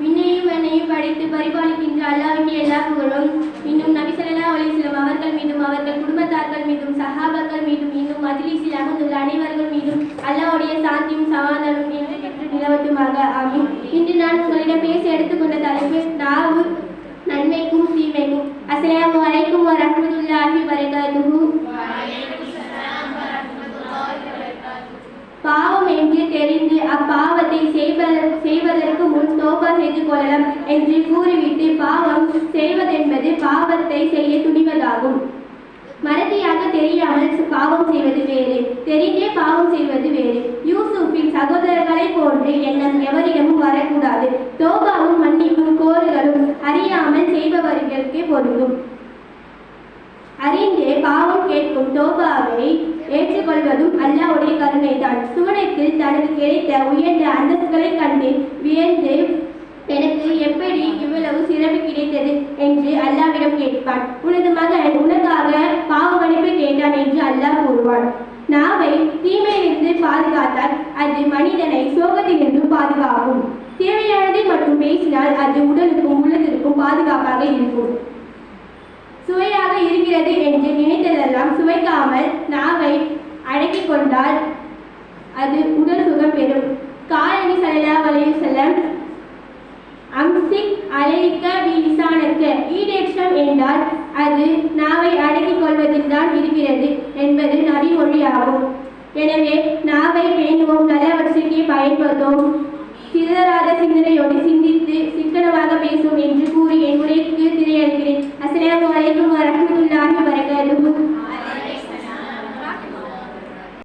விண்ணையும் படைத்து இன்னும் நபிசல்லா அலிஸ்லம் அனைவர்கள் மீதும் அல்லாவுடைய சாந்தியும் சமாதானம் என்று பெற்று நிலவட்டுமாக. ஆமி இன்று நான் உங்களிடம் பேச எடுத்துக்கொண்ட தலைப்பு நாவு நன்மைக்கும் தீமைக்கும். அஸ்லாம் வரைக்கும் வரமத்துல்லாஹி வரை பாவம் என்று தெரிந்து அப்பாவத்தை செய்வதற்கு செய்வதற்கு முன் தோபா செய்து கொள்ளலாம் என்று கூறிவிட்டு பாவம் செய்வதென்பது பாவத்தை செய்ய துணிவதாகும். மறதியாக தெரியாமல் பாவம் செய்வது வேறு தெரிந்தே பாவம் செய்வது வேறு. யூசுஃபின் சகோதரர்களைப் போன்று எண்ணம் எவரிடமும் வரக்கூடாது. தோபாவும் மன்னிப்பும் கோருகளும் அறியாமல் செய்பவர்களுக்கே பொருந்தும். அறிந்தே பாவம் கேட்கும் தோபாவை ஏற்றுக்கொள்வதும் அல்லாவுடைய கிடைத்த உயர்ந்த அந்தஸ்துகளை கண்டு வியந்து எனக்கு எப்படி இவ்வளவு சிறப்பு கிடைத்தது? என்று அல்லாவிடம் கேட்பான். உனது மகன் உனக்காக பாவமளிப்பு கேட்டான் என்று அல்லாஹ் கூறுவான். நாவை தீமையிலிருந்து பாதுகாத்தால் அது மனிதனை சோகத்திலிருந்து பாதுகாக்கும். தேவையானதை மட்டும் பேசினால் அது உடலுக்கும் உள்ளத்திற்கும் பாதுகாப்பாக இருக்கும். சுவையாக இருக்கிறது என்று நினைத்ததெல்லாம் சுவைக்காமல் நாவை அடக்கிக் கொண்டால் அது உடல் சுகம் பெறும். காரணி சல்லல்லாஹு அலைஹி வஸல்லம் அம்சிக் அலைக்க விசானக்க ஈடேற்றம் என்றால் அது நாவை அடக்கிக் கொள்வதில் தான் இருக்கிறது என்பது நபிமொழியாகும் எனவே நாவை பேணுவோம் நல்லவற்றுக்கே பயன்படுத்தும்